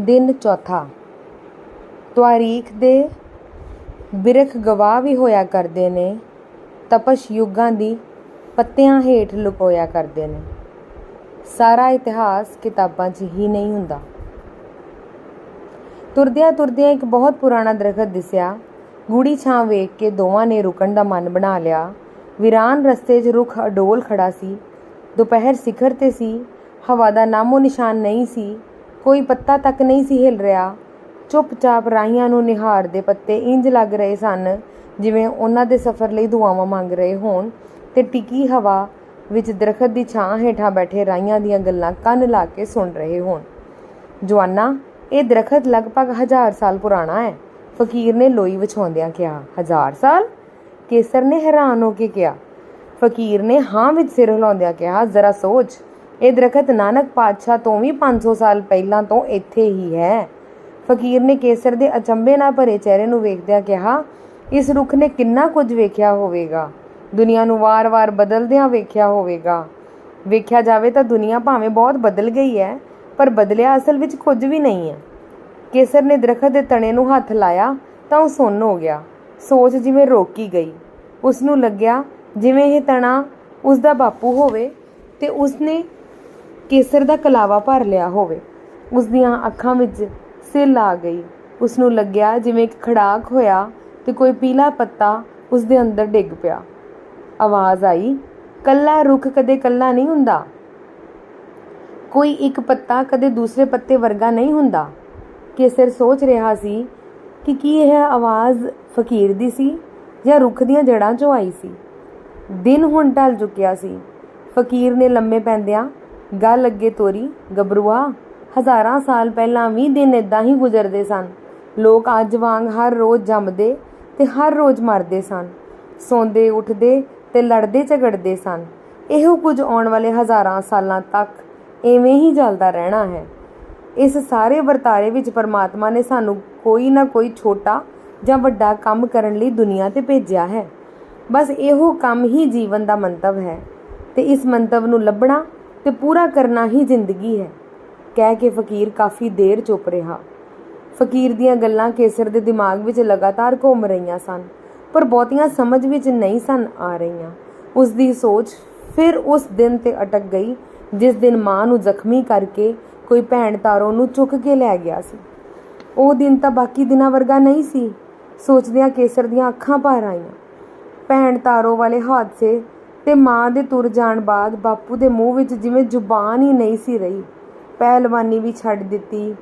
ਦਿਨ ਚੌਥਾ। ਤਵਾਰੀਖ ਦੇ ਬਿਰਖ ਗਵਾਹ ਵੀ ਹੋਇਆ ਕਰਦੇ ਨੇ, ਤਪਸ਼ ਯੁੱਗਾਂ ਦੀ ਪੱਤਿਆਂ ਹੇਠ ਲੁਕੋਇਆ ਕਰਦੇ ਨੇ। ਸਾਰਾ ਇਤਿਹਾਸ ਕਿਤਾਬਾਂ 'ਚ ਹੀ ਨਹੀਂ ਹੁੰਦਾ। ਤੁਰਦਿਆਂ ਤੁਰਦਿਆਂ ਇੱਕ ਬਹੁਤ ਪੁਰਾਣਾ ਦਰਖਤ ਦਿਸਿਆ। ਗੂੜੀ ਛਾਂ ਵੇਖ ਕੇ ਦੋਵਾਂ ਨੇ ਰੁਕਣ ਦਾ ਮਨ ਬਣਾ ਲਿਆ। ਵਿਰਾਨ ਰਸਤੇ 'ਚ ਰੁੱਖ ਅਡੋਲ ਖੜਾ ਸੀ। ਦੁਪਹਿਰ ਸਿਖਰ ਤੇ ਸੀ। ਹਵਾ ਦਾ ਨਾਮੋ ਨਿਸ਼ਾਨ ਨਹੀਂ ਸੀ। ਕੋਈ ਪੱਤਾ ਤੱਕ ਨਹੀਂ ਸੀ ਹਿਲ ਰਿਹਾ। ਚੁੱਪਚਾਪ ਰਾਹੀਆਂ ਨੂੰ ਨਿਹਾਰਦੇ ਪੱਤੇ ਇੰਜ ਲੱਗ ਰਹੇ ਸਨ, ਜਿਵੇਂ ਉਹਨਾਂ ਦੇ ਸਫ਼ਰ ਲਈ ਦੁਆਵਾਂ ਮੰਗ ਰਹੇ ਹੋਣ। ਤੇ ਟਿੱਕੀ ਹਵਾ ਵਿੱਚ ਦਰਖਤ ਦੀ ਛਾਂ ਹੇਠਾਂ ਬੈਠੇ ਰਾਹੀਆਂ ਦੀਆਂ ਗੱਲਾਂ ਕੰਨ ਲਾ ਕੇ ਸੁਣ ਰਹੇ ਹੋਣ। ਜਵਾਨਾ, ਇਹ ਦਰਖਤ ਲਗਭਗ ਹਜ਼ਾਰ ਸਾਲ ਪੁਰਾਣਾ ਹੈ। ਫਕੀਰ ਨੇ ਲੋਈ ਵਿਛਾਉਂਦਿਆਂ ਕਿਹਾ। ਹਜ਼ਾਰ ਸਾਲ? ਕੇਸਰ ਨੇ ਹੈਰਾਨ ਹੋ ਕੇ ਕਿਹਾ। ਫਕੀਰ ਨੇ ਹਾਂ ਵਿੱਚ ਸਿਰ ਹਿਲਾਉਂਦਿਆਂ ਕਿਹਾ, ਜ਼ਰਾ ਸੋਚ। ਇਹ ਦਰਖਤ ਨਾਨਕ ਪਾਤਸ਼ਾਹ ਤੋਂ ਵੀ 500 ਸਾਲ ਪਹਿਲਾਂ ਤੋਂ ਇੱਥੇ ਹੀ ਹੈ। ਫਕੀਰ ਨੇ ਕੇਸਰ ਦੇ ਅਚੰਭੇ ਨਾਲ ਭਰੇ ਚਿਹਰੇ ਨੂੰ ਵੇਖਦਿਆਂ ਕਿਹਾ, ਇਸ ਰੁੱਖ ਨੇ ਕਿੰਨਾ ਕੁਝ ਵੇਖਿਆ ਹੋਵੇਗਾ। ਦੁਨੀਆ ਨੂੰ ਵਾਰ-ਵਾਰ ਬਦਲਦਿਆਂ ਵੇਖਿਆ ਹੋਵੇਗਾ। ਵੇਖਿਆ ਜਾਵੇ ਤਾਂ ਦੁਨੀਆ ਭਾਵੇਂ ਬਹੁਤ ਬਦਲ ਗਈ ਹੈ, ਪਰ ਬਦਲਿਆ ਅਸਲ ਵਿੱਚ ਕੁਝ ਵੀ ਨਹੀਂ ਹੈ। ਕੇਸਰ ਨੇ ਦਰਖਤ ਦੇ ਤਣੇ ਨੂੰ ਹੱਥ ਲਾਇਆ ਤਾਂ ਉਹ ਸੁੰਨ ਹੋ ਗਿਆ। ਸੋਚ ਜਿਵੇਂ ਰੋਕੀ ਗਈ। ਉਸ ਨੂੰ ਲੱਗਿਆ ਜਿਵੇਂ ਇਹ ਤਣਾ ਉਸ ਦਾ ਬਾਪੂ ਹੋਵੇ ਤੇ ਉਸਨੇ ਕੇਸਰ ਦਾ ਕਲਾਵਾ ਭਰ ਲਿਆ ਹੋਵੇ। ਉਸ ਦੀਆਂ ਅੱਖਾਂ ਵਿੱਚ ਸਿੱਲ ਆ ਗਈ। ਉਸ ਨੂੰ ਲੱਗਿਆ ਜਿਵੇਂ ਇੱਕ ਖੜਾਕ ਹੋਇਆ ਤੇ ਕੋਈ ਪੀਲਾ ਪੱਤਾ ਉਸ ਦੇ ਅੰਦਰ ਡਿੱਗ ਪਿਆ। ਆਵਾਜ਼ ਆਈ, ਕੱਲਾ ਰੁੱਖ ਕਦੇ ਕੱਲਾ ਨਹੀਂ ਹੁੰਦਾ? ਕੋਈ ਇੱਕ ਪੱਤਾ ਕਦੇ ਦੂਸਰੇ ਪੱਤੇ ਵਰਗਾ ਨਹੀਂ ਹੁੰਦਾ? ਕੇਸਰ ਸੋਚ ਰਿਹਾ ਸੀ ਕਿ ਕੀ ਇਹ ਆਵਾਜ਼ ਫਕੀਰ ਦੀ ਸੀ ਜਾਂ ਰੁੱਖ ਦੀਆਂ ਜੜ੍ਹਾਂ 'ਚੋਂ ਆਈ ਸੀ। ਦਿਨ ਹੁਣ ਢਲ ਚੁੱਕਿਆ ਸੀ। ਫਕੀਰ ਨੇ ਲੰਮੇ ਪੈਂਦਿਆਂ ਗੱਲ ਅੱਗੇ ਤੋਰੀ, ਗੱਭਰੂਆ, ਹਜ਼ਾਰਾਂ ਸਾਲ ਪਹਿਲਾਂ ਵੀ ਦਿਨ ਇਦਾਂ ਹੀ ਗੁਜ਼ਰਦੇ ਸਨ। ਲੋਕ ਅੱਜ ਵਾਂਗ ਹਰ ਰੋਜ਼ ਜੰਮਦੇ ਤੇ ਹਰ ਰੋਜ਼ ਮਰਦੇ ਸਨ। ਸੌਂਦੇ, ਉੱਠਦੇ ਤੇ ਲੜਦੇ, ਝਗੜਦੇ ਸਨ। ਇਹੋ ਕੁਝ ਆਉਣ ਵਾਲੇ ਹਜ਼ਾਰਾਂ ਸਾਲਾਂ ਤੱਕ ਐਵੇਂ ਹੀ ਚੱਲਦਾ ਰਹਿਣਾ ਹੈ। ਇਸ ਸਾਰੇ ਵਰਤਾਰੇ ਵਿੱਚ ਪਰਮਾਤਮਾ ਨੇ ਸਾਨੂੰ ਕੋਈ ਨਾ ਕੋਈ ਛੋਟਾ ਜਾਂ ਵੱਡਾ ਕੰਮ ਕਰਨ ਲਈ ਦੁਨੀਆ ਤੇ ਭੇਜਿਆ ਹੈ। ਬਸ ਇਹੋ ਕੰਮ ਹੀ ਜੀਵਨ ਦਾ ਮੰਤਵ ਹੈ ਤੇ ਇਸ ਮੰਤਵ ਨੂੰ ਲੱਭਣਾ ਤੇ ਪੂਰਾ ਕਰਨਾ ਹੀ ਜ਼ਿੰਦਗੀ ਹੈ। ਕਹਿ ਕੇ ਫਕੀਰ ਕਾਫੀ ਦੇਰ ਚੁੱਪ ਰਿਹਾ। ਫਕੀਰ ਦੀਆਂ ਗੱਲਾਂ ਕੇਸਰ ਦੇ ਦਿਮਾਗ ਵਿੱਚ ਲਗਾਤਾਰ ਘੁੰਮ ਰਹੀਆਂ ਸਨ, ਪਰ ਬਹੁਤੀਆਂ ਸਮਝ ਵਿੱਚ ਨਹੀਂ ਸਨ ਆ ਰਹੀਆਂ। ਉਸ ਦੀ ਸੋਚ ਫਿਰ ਉਸ ਦਿਨ ਤੇ ਅਟਕ ਗਈ, ਜਿਸ ਦਿਨ ਮਾਂ ਨੂੰ ਜ਼ਖਮੀ ਕਰਕੇ ਕੋਈ ਭੈਣ ਤਾਰੋ ਨੂੰ ਚੁੱਕ ਕੇ ਲੈ ਗਿਆ ਸੀ। ਉਹ ਦਿਨ ਤਾਂ ਬਾਕੀ ਦਿਨਾਂ ਵਰਗਾ ਨਹੀਂ ਸੀ। ਸੋਚਦਿਆਂ ਕੇਸਰ ਦੀਆਂ ਅੱਖਾਂ ਭਰ ਆਈਆਂ। ਭੈਣ ਤਾਰੋ ਵਾਲੇ ਹਾਦਸੇ ਤੇ ਮਾਂ ਦੇ ਤੁਰ ਜਾਣ ਬਾਅਦ ਬਾਪੂ ਦੇ ਮੂੰਹ ਵਿੱਚ ਜਿਵੇਂ ਜ਼ੁਬਾਨ ਹੀ ਨਹੀਂ ਸੀ ਰਹੀ। ਪਹਿਲਵਾਨੀ ਵੀ ਛੱਡ ਦਿੱਤੀ।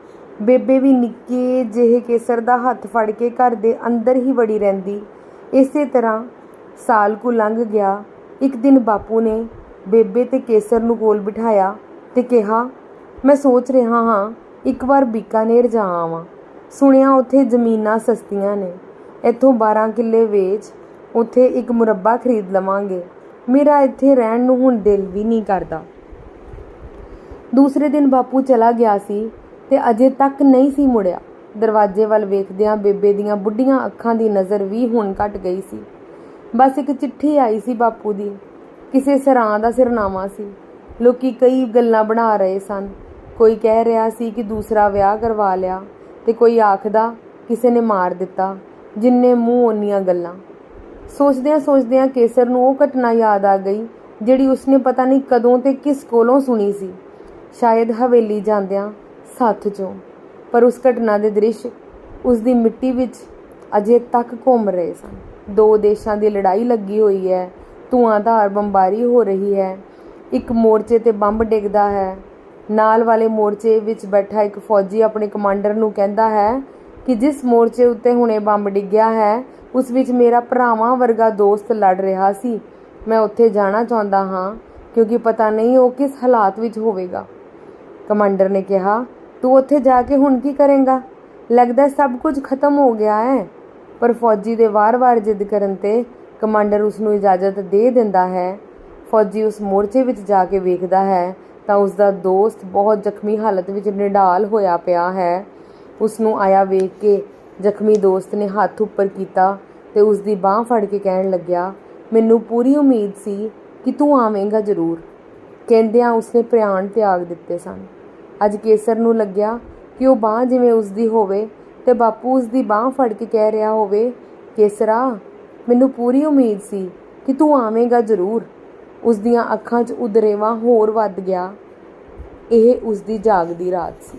ਬੇਬੇ ਵੀ ਨਿੱਕੇ ਜਿਹੇ ਕੇਸਰ ਦਾ ਹੱਥ ਫੜ ਕੇ ਘਰ ਦੇ ਅੰਦਰ ਹੀ ਵੜੀ ਰਹਿੰਦੀ। ਇਸੇ ਤਰ੍ਹਾਂ ਸਾਲ ਕੁ ਲੰਘ ਗਿਆ। ਇੱਕ ਦਿਨ ਬਾਪੂ ਨੇ ਬੇਬੇ ਤੇ ਕੇਸਰ ਨੂੰ ਕੋਲ ਬਿਠਾਇਆ ਤੇ ਕਿਹਾ, ਮੈਂ ਸੋਚ ਰਿਹਾ ਹਾਂ, ਇੱਕ ਵਾਰ ਬੀਕਾਨੇਰ ਜਾ ਆਵਾਂ। ਸੁਣਿਆ ਉੱਥੇ ਜ਼ਮੀਨਾਂ ਸਸਤੀਆਂ ਨੇ। ਇੱਥੋਂ 12 ਕਿੱਲੇ ਵੇਚ ਉੱਥੇ ਇੱਕ ਮੁਰੱਬਾ ਖਰੀਦ ਲਵਾਂਗੇ। ਮੇਰਾ ਇੱਥੇ ਰਹਿਣ ਨੂੰ ਹੁਣ ਦਿਲ ਵੀ ਨਹੀਂ ਕਰਦਾ। ਦੂਸਰੇ ਦਿਨ ਬਾਪੂ ਚਲਾ ਗਿਆ ਸੀ ਤੇ ਅਜੇ ਤੱਕ ਨਹੀਂ ਸੀ ਮੁੜਿਆ। ਦਰਵਾਜ਼ੇ ਵੱਲ ਵੇਖਦਿਆਂ ਬੇਬੇ ਦੀਆਂ ਬੁੱਢੀਆਂ ਅੱਖਾਂ ਦੀ ਨਜ਼ਰ ਵੀ ਹੁਣ ਘਟ ਗਈ ਸੀ। ਬਸ ਇੱਕ ਚਿੱਠੀ ਆਈ ਸੀ ਬਾਪੂ ਦੀ। ਕਿਸੇ ਸਰਾਂ ਦਾ ਸਿਰਨਾਮਾ ਸੀ। ਲੋਕੀ ਕਈ ਗੱਲਾਂ ਬਣਾ ਰਹੇ ਸਨ। ਕੋਈ ਕਹਿ ਰਿਹਾ ਸੀ ਕਿ ਦੂਸਰਾ ਵਿਆਹ ਕਰਵਾ ਲਿਆ ਤੇ ਕੋਈ ਆਖਦਾ ਕਿਸੇ ਨੇ ਮਾਰ ਦਿੱਤਾ। ਜਿੰਨੇ ਮੂੰਹ ਓਨੀਆਂ ਗੱਲਾਂ। ਸੋਚਦਿਆਂ ਸੋਚਦਿਆਂ ਕੇਸਰ ਨੂੰ ਉਹ ਘਟਨਾ ਯਾਦ ਆ ਗਈ, ਜਿਹੜੀ ਉਸਨੇ ਪਤਾ ਨਹੀਂ ਕਦੋਂ ਤੇ ਕਿਸ ਕੋਲੋਂ ਸੁਣੀ ਸੀ। ਸ਼ਾਇਦ ਹਵੇਲੀ ਜਾਂਦਿਆਂ ਸੱਥ ਚੋਂ, ਪਰ ਉਸ ਘਟਨਾ ਦੇ ਦ੍ਰਿਸ਼ ਉਸ ਦੀ ਮਿੱਟੀ ਵਿੱਚ ਅਜੇ ਤੱਕ ਘੁੰਮ ਰਹੇ ਸਨ। ਦੋ ਦੇਸ਼ਾਂ ਦੀ ਲੜਾਈ ਲੱਗੀ ਹੋਈ ਹੈ ਧੂਆਂਧਾਰ ਬੰਬਾਰੀ ਹੋ ਰਹੀ ਹੈ, ਇੱਕ ਮੋਰਚੇ ਤੇ ਬੰਬ ਡਿੱਗਦਾ ਹੈ, ਨਾਲ ਵਾਲੇ ਮੋਰਚੇ ਵਿੱਚ ਬੈਠਾ ਇੱਕ ਫੌਜੀ ਆਪਣੇ ਕਮਾਂਡਰ ਨੂੰ ਕਹਿੰਦਾ ਹੈ ਕਿ ਜਿਸ ਮੋਰਚੇ ਉੱਤੇ ਹੁਣੇ ਬੰਬ ਡਿੱਗਿਆ ਹੈ ਉਸ ਵਿੱਚ ਮੇਰਾ ਭਰਾਵਾਂ ਵਰਗਾ ਦੋਸਤ ਲੜ ਰਿਹਾ ਸੀ। ਮੈਂ ਉੱਥੇ ਜਾਣਾ ਚਾਹੁੰਦਾ ਹਾਂ, ਕਿਉਂਕਿ ਪਤਾ ਨਹੀਂ ਉਹ ਕਿਸ ਹਾਲਾਤ ਵਿੱਚ ਹੋਵੇਗਾ। ਕਮਾਂਡਰ ਨੇ ਕਿਹਾ, ਤੂੰ ਉੱਥੇ ਜਾ ਕੇ ਹੁਣ ਕੀ ਕਰੇਂਗਾ? ਲੱਗਦਾ ਸਭ ਕੁਝ ਖਤਮ ਹੋ ਗਿਆ ਹੈ। ਪਰ ਫੌਜੀ ਦੇ ਵਾਰ-ਵਾਰ ਜਿੱਦ ਕਰਨ ਤੇ ਕਮਾਂਡਰ ਉਸ ਨੂੰ ਇਜਾਜ਼ਤ ਦੇ ਦਿੰਦਾ ਹੈ। ਫੌਜੀ ਉਸ ਮੋਰਚੇ ਵਿੱਚ ਜਾ ਕੇ ਵੇਖਦਾ ਹੈ ਤਾਂ ਉਸ ਦਾ ਦੋਸਤ ਬਹੁਤ ਜ਼ਖਮੀ ਹਾਲਤ ਵਿੱਚ ਨਿਢਾਲ ਹੋਇਆ ਪਿਆ ਹੈ। ਉਸ ਨੂੰ ਆਇਆ ਵੇਖ ਕੇ ਜ਼ਖਮੀ ਦੋਸਤ ਨੇ ਹੱਥ ਉੱਪਰ ਕੀਤਾ ਤੇ ਉਸ ਦੀ ਬਾਹ ਫੜ ਕੇ ਕਹਿਣ ਲੱਗਿਆ, ਮੈਨੂੰ ਪੂਰੀ ਉਮੀਦ ਸੀ ਕਿ ਤੂੰ ਆਵੇਂਗਾ ਜ਼ਰੂਰ। ਕਹਿੰਦਿਆਂ ਉਸਨੇ ਪ੍ਰਾਣ ਤਿਆਗ ਦਿੱਤੇ ਸਨ। ਅੱਜ ਕੇਸਰ ਨੂੰ ਲੱਗਿਆ ਕਿ ਉਹ ਬਾਂਹ ਜਿਵੇਂ ਉਸਦੀ ਹੋਵੇ ਤੇ ਬਾਪੂ ਉਸਦੀ ਬਾਂਹ ਫੜ ਕੇ ਕਹਿ ਰਿਹਾ ਹੋਵੇ, ਕੇਸਰਾ, ਮੈਨੂੰ ਪੂਰੀ ਉਮੀਦ ਸੀ ਕਿ ਤੂੰ ਆਵੇਂਗਾ ਜ਼ਰੂਰ। ਉਸ ਦੀਆਂ ਅੱਖਾਂ 'ਚ ਉਦਰੇਵਾਂ ਹੋਰ ਵੱਧ ਗਿਆ। ਇਹ ਉਸਦੀ ਜਾਗਦੀ ਰਾਤ ਸੀ।